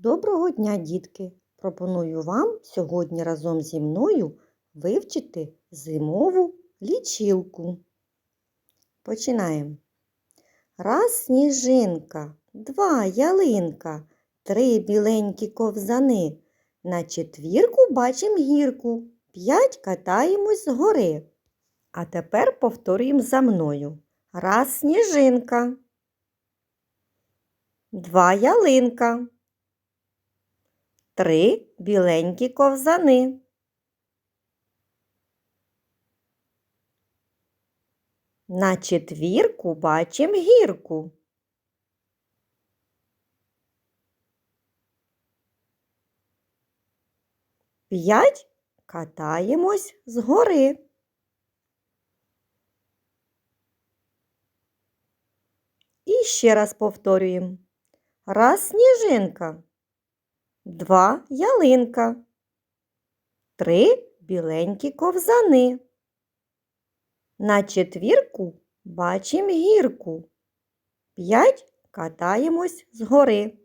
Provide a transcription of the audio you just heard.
Доброго дня, дітки! Пропоную вам сьогодні разом зі мною вивчити зимову лічилку. Починаємо. Раз сніжинка, два ялинка, три біленькі ковзани. На четвірку бачим гірку, п'ять катаємось з гори. А тепер повторюємо за мною. Раз сніжинка, два ялинка. Три біленькі ковзани. На четвірку бачим гірку. П'ять катаємось з гори. І ще раз повторюємо. Раз сніжинка два ялинка, три біленькі ковзани. На четвірку бачим гірку, п'ять катаємось з гори.